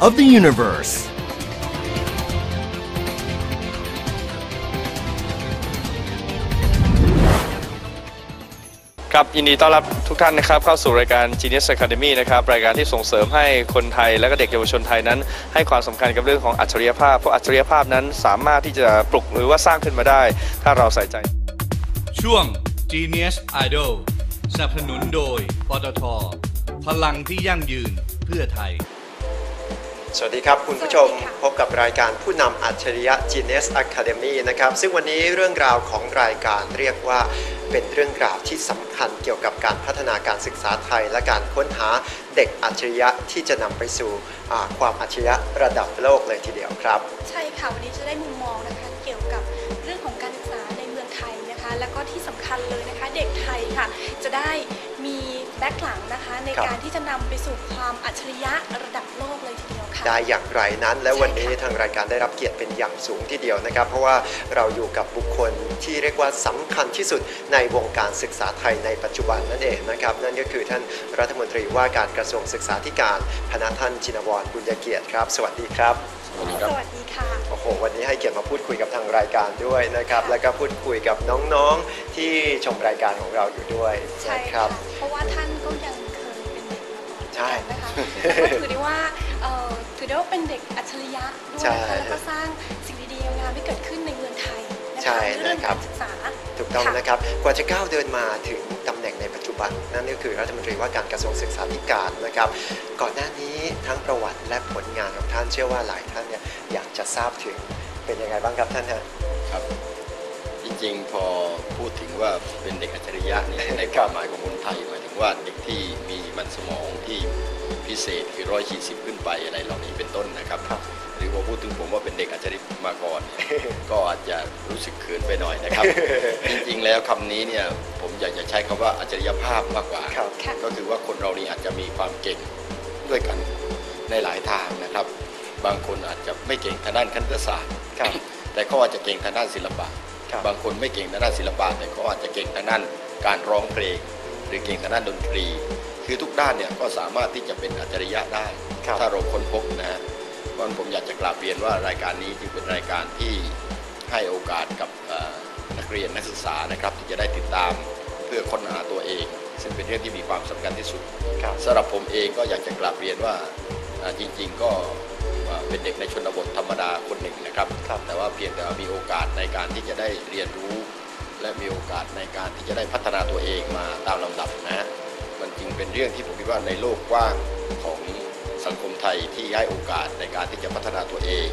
of the universe. ครับยินดีต้อนรับทุกท่านนะครับเข้าสู่รายการ Genius Academy นะครับรายการที่ส่งเสริมให้คนไทยและก็เด็กเยาวชนไทยนั้น ให้ความสำคัญกับเรื่องของอัจฉริยภาพเพราะอัจฉริยภาพนั้นสามารถที่จะปลุกหรือว่าสร้างขึ้นมาได้ ถ้าเราใส่ใจ ช่วง Genius Idol สนับสนุนโดยปตทพลังที่ยั่งยืนเพื่อไทย สวัสดีครับ คุณผู้ชมพบกับรายการผู้นำอัจฉริยะ Genius Academy นะครับ ซึ่งวันนี้เรื่องราวของรายการเรียกว่าเป็นเรื่องราวที่สำคัญเกี่ยวกับการพัฒนาการศึกษาไทย และการค้นหาเด็กอัจฉริยะที่จะนำไปสู่ความอัจฉริยะระดับโลกเลยทีเดียวครับ ใช่ค่ะ วันนี้จะได้มุมมองนะคะเกี่ยวกับเรื่องของการศึกษาในเมืองไทยนะคะ แล้วก็ที่สำคัญเลยนะคะ เด็กไทยค่ะ จะได้มีแบ็คหลังนะคะในการที่จะนำไปสู่ความอัจฉริยะระดับโลกเลยทีเดียว ได้อย่างไรนั้น และใช่วันนี้ค่ะทางรายการได้รับเกียรติเป็นอย่างสูงทีเดียวนะครับ เพราะว่าเราอยู่กับบุคคลที่เรียกว่าสำคัญที่สุดในวงการศึกษาไทยในปัจจุบันนั่นเองนะครับ นั่นก็คือท่านรัฐมนตรีว่าการกระทรวงศึกษาธิการพณท่านจินวรบุญญเกียรติครับสวัสดีครับสวัสดีค่ะโอ้โหวันนี้ให้เกียรติมาพูดคุยกับทางรายการด้วยนะครับค่ะแล้วก็พูดคุยกับน้องๆที่ชมรายการของเราอยู่ด้วยใช่นะคค่ะรับเพราะว่าท่าน ใช่ นะคะแล้วก็ถือได้ว่าเอ่อถือได้ว่าเป็นเด็กอัจฉริยะด้วยใช่นะคะแล้วก็สร้างสิ่งดีๆงามๆให้เกิดขึ้นในเมืองไทยนะคะใช่เรื่องนะครับการศึกษา ถูกต้องค่ะ นะครับ กว่าจะก้าวเดินมาถึงตำแหน่งในปัจจุบัน นั่นก็คือรัฐมนตรีว่าการกระทรวงศึกษาธิการนะครับ ก่อนหน้านี้ทั้งประวัติและผลงานของท่านเชื่อว่าหลายท่านเนี่ยอยากจะทราบถึงเป็นยังไงบ้างครับท่านฮะ ครับ จริงๆ พอพูดถึงว่าเป็นเด็กอัจฉริยะเนี่ยในความหมายของคนไทยหมายถึงว่าเด็กที่มีมัน สมองที่พิเศษคือร้อยสี่สิบขึ้นไปอะไรเหล่านี้เป็นต้นนะครับครับ หรือว่าพูดถึงผมว่าเป็นเด็กอัจฉริยะมาก่อนเนี่ยก็อาจจะรู้สึกเขินไปหน่อยนะครับ จริงๆแล้วคำนี้เนี่ยผมอยากจะใช้คำว่าอัจฉริยภาพมากกว่าครับค่ะก็คือว่าคนเรานี่อาจจะมีความเก่งด้วยกันในหลายทางนะครับ บางคนอาจจะไม่เก่งทางด้านคณิตศาสตร์ครับแต่เขาอาจจะเก่งทางด้านศิลปะครับบางคนไม่เก่งทางด้านศิลปะแต่เขาอาจจะเก่งทางด้านการร้องเพลง หรือเก่งทางด้านดนตรี คือทุกด้านเนี่ยก็สามารถที่จะเป็นอัจฉริยะได้ครับถ้าเราค้นพบนะฮะเพราะฉะนั้นผมอยากจะกราบเรียนว่ารายการนี้จึงเป็นรายการที่ให้โอกาสกับเอ่อนักเรียนนักศึกษานะครับที่จะได้ติดตามเพื่อค้นหาตัวเอง ซึ่งเป็นเรื่องที่มีความสำคัญที่สุดครับสำหรับผมเองก็อยากจะกราบเรียนว่าอ่าจริง ๆ ก็อ่าเป็นเด็กในชนบทธรรมดาคนหนึ่งนะครับครับแต่ว่าเพียงแต่ว่ามีโอกาสในการที่จะได้เรียนรู้ และมีโอกาสในการที่จะได้พัฒนาตัวเองมาตามลำดับนะฮะมันจึงเป็นเรื่องที่ผมคิดว่าในโลกกว้างของสังคมไทยที่ให้โอกาสในการที่จะพัฒนาตัวเอง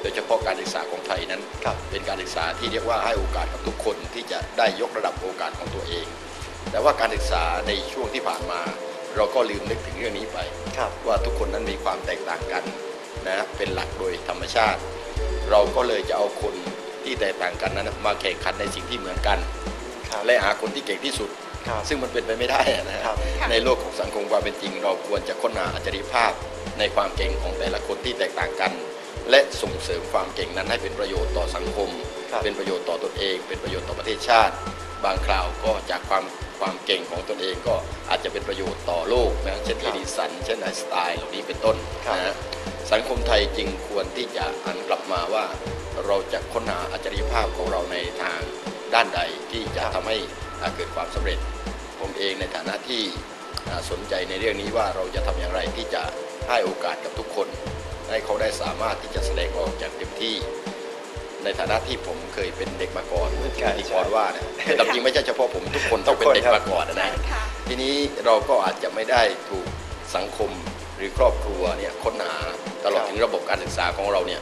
โดยเฉพาะการศึกษาของไทยนั้นครับเป็นการศึกษาที่เรียกว่าให้โอกาสกับทุกคนที่จะได้ยกระดับโอกาสของตัวเอง แต่ว่าการศึกษาในช่วงที่ผ่านมา เราก็ลืมนึกถึงเรื่องนี้ไปครับว่าทุกคนนั้นมีความแตกต่างกันนะเป็นหลักโดยธรรมชาติ เราก็เลยจะเอาคน ที่แตกต่างกันนั้นมาแข่งขันในสิ่งที่เหมือนกันครับและหาคนที่เก่งที่สุดครับซึ่งมันเป็นไปไม่ได้นะฮะครับในโลกของสังคมความเป็นจริง เราควรจะค้นหาอัจฉริยภาพในความเก่งของแต่ละคนที่แตกต่างกัน และส่งเสริมความเก่งนั้นให้เป็นประโยชน์ต่อสังคมครับเป็นประโยชน์ต่อตนเอง เป็นประโยชน์ต่อประเทศชาติ บางคราวก็จากความความเก่งของตนเองก็อาจจะเป็นประโยชน์ต่อโลกนะเช่นคเอรับดิสันเช่นไอน์สไตน์เหล่านี้เป็นต้นครับนะฮะ สังคมไทยจึงควรที่จะหันกลับมาว่าเราจะค้นหาอัจฉริยภาพของเราในทางด้านใดที่จะทำให้อ่าเกิดความสำเร็จ ผมเองในฐานะที่อ่าสนใจในเรื่องนี้ว่าเราจะทำอย่างไรที่จะให้โอกาสกับทุกคน ให้เขาได้สามารถที่จะแสดงออกอย่างเต็มที่ ในฐานะที่ผมเคยเป็นเด็กมาก่อนเหมือนที่ใช่พิธีกรว่าเนี่ยแต่ตามจริงไม่ใช่เฉพาะผมทุกคนต้องเป็นเด็กมาก่อนใช่นะค่ะทีนี้เราก็อาจจะไม่ได้ถูกสังคม หรือครอบครัวเนี่ยค้นหาตลอดครับถึงระบบการศึกษาของเราเนี่ย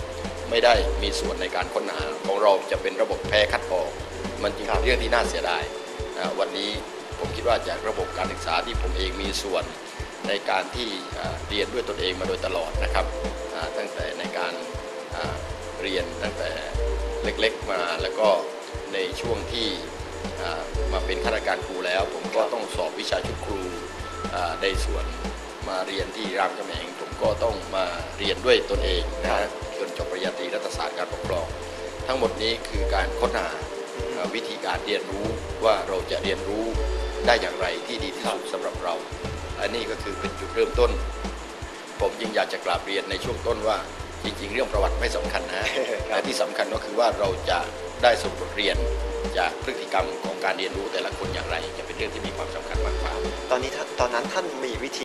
ไม่ได้มีส่วนในการค้นหาของเราจะเป็นระบบแพ้คัดออก มันจึงเป็นเรื่องที่น่าเสียดายอ่าวันนี้ผมคิดว่าจากระบบการศึกษาที่ผมเองมีส่วนในการที่อ่าเรียนด้วยตนเองมาโดยตลอดนะครับอ่าตั้งแต่ในการอ่าเรียนตั้งแต่เล็กๆมาแล้วก็ในช่วงที่อ่ามาเป็นข้าราชการครูแล้ว ผมก็ต้องสอบวิชาชุดครูอ่าในส่วน มาเรียนที่รามคำแหงผมก็ต้องมาเรียนด้วยตนเองนะจนจบปริญญาตรีรัฐศาสตร์การปกครอง ทั้งหมดนี้คือการค้นหาวิธีการเรียนรู้ว่าเราจะเรียนรู้ได้อย่างไรที่ดีที่สุดสำหรับเรา อันนี้ก็คือเป็นจุดเริ่มต้น ผมยิ่งอยากจะกราบเรียนในช่วงต้นว่าจริงๆ เรื่องประวัติไม่สำคัญนะแต่ที่สำคัญก็คือว่าเราจะได้สมบทเรียนจากพฤติกรรมของการเรียนรู้แต่ละคนอย่างไร จะเป็นเรื่องที่มีความสำคัญมากกว่า ตอนนี้ตอนนั้นท่านมีวิธี